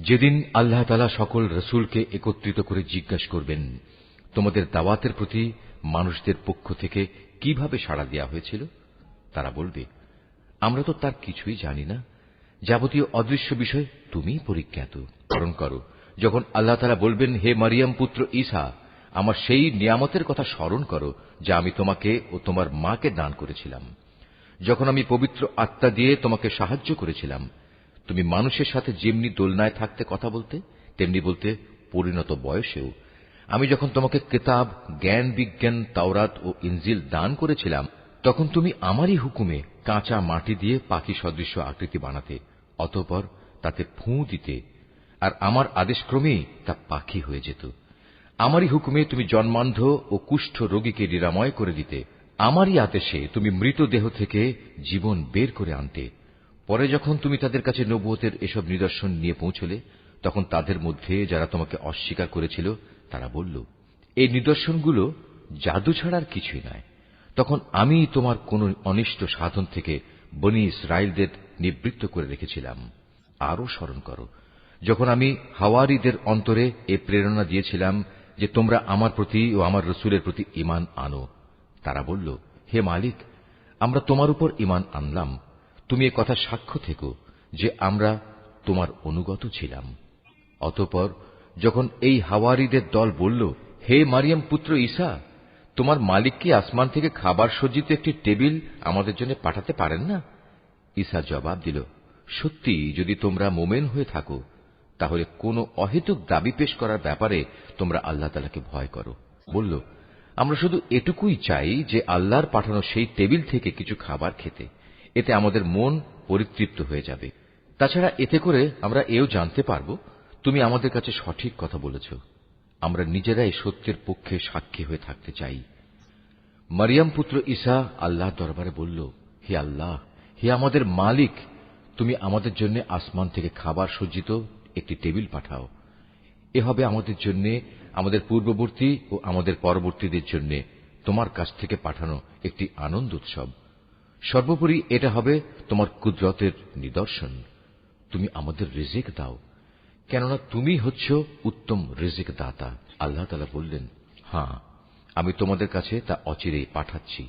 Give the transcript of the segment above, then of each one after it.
যেদিন আল্লাহ তালা সকল রসুলকে একত্রিত করে জিজ্ঞাসা করবেন, তোমাদের দাওয়াতের প্রতি মানুষদের পক্ষ থেকে কীভাবে সাড়া দেওয়া হয়েছিল? তারা বলবে, আমরা তো তার কিছুই জানি না। যাবতীয় অদৃশ্য বিষয় তুমিই পরিজ্ঞাত। স্মরণ করো, যখন আল্লাহ তালা বলবেন, হে মারিয়াম পুত্র ঈসা, আমার সেই নিয়ামতের কথা স্মরণ করো, যা আমি তোমাকে ও তোমার মাকে দান করেছিলাম। যখন আমি পবিত্র আত্মা দিয়ে তোমাকে সাহায্য করেছিলাম তুমি মানুষের সাথে যেমনি দোলনায় থাকতে কথা বলতে, তেমনি বলতে পরিণত বয়সেও। আমি যখন তোমাকে কেতাব, জ্ঞান বিজ্ঞান, তাওরাত ও ইনজিল দান করেছিলাম, তখন তুমি আমারই হুকুমে কাঁচা মাটি দিয়ে পাখি সদৃশ্য আকৃতি বানাতে, অতঃপর তাতে ফুঁ দিতে, আর আমার আদেশক্রমেই তা পাখি হয়ে যেত। আমারই হুকুমে তুমি জন্মান্ধ ও কুষ্ঠ রোগীকে নিরাময় করে দিতে, আমারই আদেশে তুমি মৃতদেহ থেকে জীবন বের করে আনতে পরে যখন তুমি তাদের কাছে নবুয়তের এসব নিদর্শন নিয়ে পৌঁছলে, তখন তাদের মধ্যে যারা তোমাকে অস্বীকার করেছিল, তারা বলল, এই নিদর্শনগুলো জাদু ছাড়ার কিছুই নয়। তখন আমি তোমার কোন অনিষ্ট সাধন থেকে বনি ইসরায়েলদের নিবৃত্ত করে রেখেছিলাম। আরও স্মরণ করো, যখন আমি হাওয়ারিদের অন্তরে এ প্রেরণা দিয়েছিলাম যে তোমরা আমার প্রতি ও আমার রসুলের প্রতি ইমান আনো, তারা বলল, হে মালিক, আমরা তোমার উপর ইমান আনলাম। তুমি এ কথা সাক্ষ্য থেকো যে আমরা তোমার অনুগত ছিলাম। অতপর যখন এই হাওয়ারিদের দল বলল, হে মারিয়াম পুত্র ঈসা, তোমার মালিক কি আসমান থেকে খাবার সজ্জিত একটি টেবিল আমাদের জন্য পাঠাতে পারেন না? ঈসা জবাব দিল, সত্যি, যদি তোমরা মোমেন হয়ে থাকো, তাহলে কোন অহেতুক দাবি পেশ করার ব্যাপারে তোমরা আল্লাহ তালাকে ভয় করো। বলল, আমরা শুধু এটুকুই চাই যে আল্লাহর পাঠানো সেই টেবিল থেকে কিছু খাবার খেতে। এতে আমাদের মন পরিতৃপ্ত হয়ে যাবে। তাছাড়া এতে করে আমরা এও জানতে পারব, তুমি আমাদের কাছে সঠিক কথা বলেছ। আমরা নিজেরাই সত্যের পক্ষে সাক্ষী হয়ে থাকতে চাই। মারিয়াম পুত্র ঈসা আল্লাহ দরবারে বলল, হে আল্লাহ, হে আমাদের মালিক, তুমি আমাদের জন্য আসমান থেকে খাবার সজ্জিত একটি টেবিল পাঠাও। এ হবে আমাদের জন্য, আমাদের পূর্ববর্তী ও আমাদের পরবর্তীদের জন্য তোমার কাছ থেকে পাঠানো একটি আনন্দ উৎসব। সর্বোপরি এটা হবে তোমার কুদরতের নিদর্শন। তুমি আমাদের রেজেক দাও। কেননা তুমি হচ্ছ উত্তম রেজেক দাতা আল্লাহ তালা বললেন হ্যাঁ আমি তোমাদের কাছে তা অচিরেই পাঠাচ্ছি।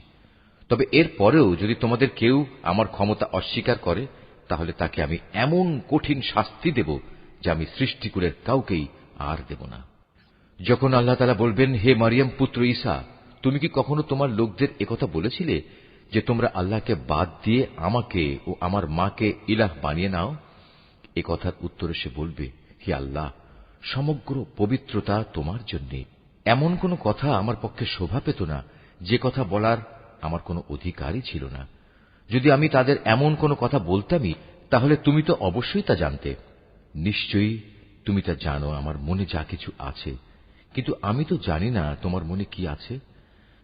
তবে এর পরেও যদি তোমাদের কেউ আমার ক্ষমতা অস্বীকার করে, তাহলে তাকে আমি এমন কঠিন শাস্তি দেব যা আমি সৃষ্টিকুলের কাউকেই আর দেব না। যখন আল্লাহ তালা বলবেন, হে মারিয়াম, পুত্র ঈসা, তুমি কি কখনো তোমার লোকদের একথা বলেছিলে যে তোমরা আল্লাহকে বাদ দিয়ে আমাকে ও আমার মাকে ইলাহ বানিয়ে নাও? এ কথার উত্তরে সে বলবে, হে আল্লাহ, সমগ্র পবিত্রতা তোমার জন্য। এমন কোন কথা আমার পক্ষে শোভা পেত না, যে কথা বলার আমার কোনো অধিকারই ছিল না। যদি আমি তাদের এমন কোনো কথা বলতামই, তাহলে তুমি তো অবশ্যই তা জানতে। নিশ্চয়ই তুমি তা জানো, আমার মনে যা কিছু আছে। কিন্তু আমি তো জানি না তোমার মনে কি আছে।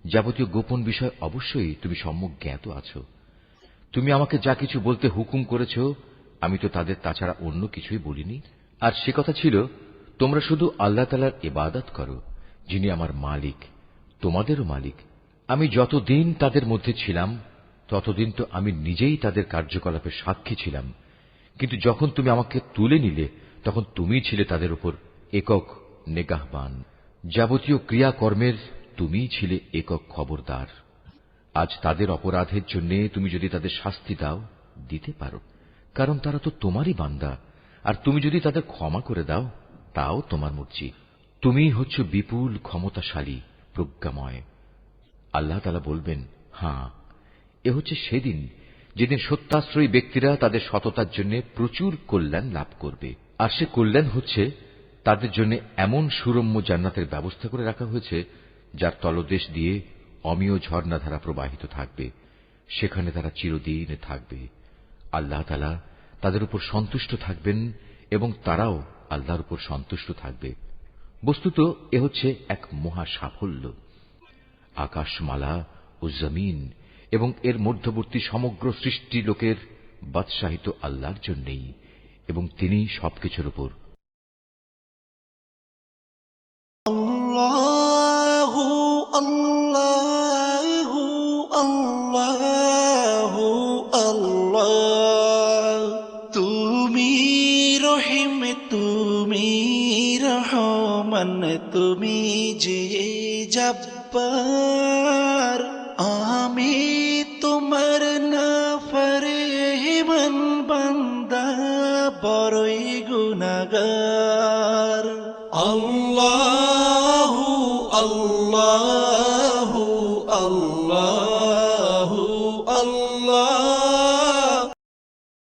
যাবতীয় গোপন বিষয় অবশ্যই তুমি সম্মুখ জ্ঞাত আছো। তুমি আমাকে যা কিছু বলতে হুকুম করেছ, আমি তো তাদের তাছাড়া অন্য কিছুই বলিনি। আর সে কথা ছিল, তোমরা শুধু আল্লাহ তালার ইবাদত করো, যিনি আমার মালিক, তোমাদেরও মালিক। আমি যতদিন তাদের মধ্যে ছিলাম, ততদিন তো আমি নিজেই তাদের কার্যকলাপের সাক্ষী ছিলাম। কিন্তু যখন তুমি আমাকে তুলে নিলে, তখন তুমি ছিলে তাদের উপর একক, নেগাহবান। যাবতীয় ক্রিয়াকর্মের তুমিই ছিলে একক খবরদার। আজ তাদের অপরাধের জন্য তুমি যদি তাদের শাস্তি দাও, দিতে পারো। কারণ তারা তো তোমারই বান্দা। আর তুমি যদি তাদের ক্ষমা করে দাও, তাও তোমার মর্জি। তুমি হচ্ছ বিপুল ক্ষমতাশালী, প্রজ্ঞাময়। আল্লাহ তালা বলবেন, হাঁ, এ হচ্ছে সেদিন যেদিন সত্যাশ্রয়ী ব্যক্তিরা তাদের সততার জন্য প্রচুর কল্যাণ লাভ করবে। আর সে কল্যাণ হচ্ছে তাদের জন্য এমন সুরম্য জান্নাতের ব্যবস্থা করে রাখা হয়েছে যার তলদেশ দিয়ে অমীয় ঝর্ণাধারা প্রবাহিত থাকবে, সেখানে তারা চিরদিন থাকবে। আল্লাহ তালা তাদের উপর সন্তুষ্ট থাকবেন এবং তারাও আল্লাহর উপর সন্তুষ্ট থাকবে। বস্তুত এ হচ্ছে এক মহা সাফল্য। আকাশমালা ও জমিন এবং এর মধ্যবর্তী সমগ্র সৃষ্টি লোকের বাদশাহিত আল্লাহর জন্যেই এবং তিনি সবকিছুর উপর। তুমি রহিমে, তুমি রহমান, তুমি যে জব্বার। আমি তোমার না ফরেমান বান্দা, বড়ই গুনাগার। আল্লাহু আল্লাহ।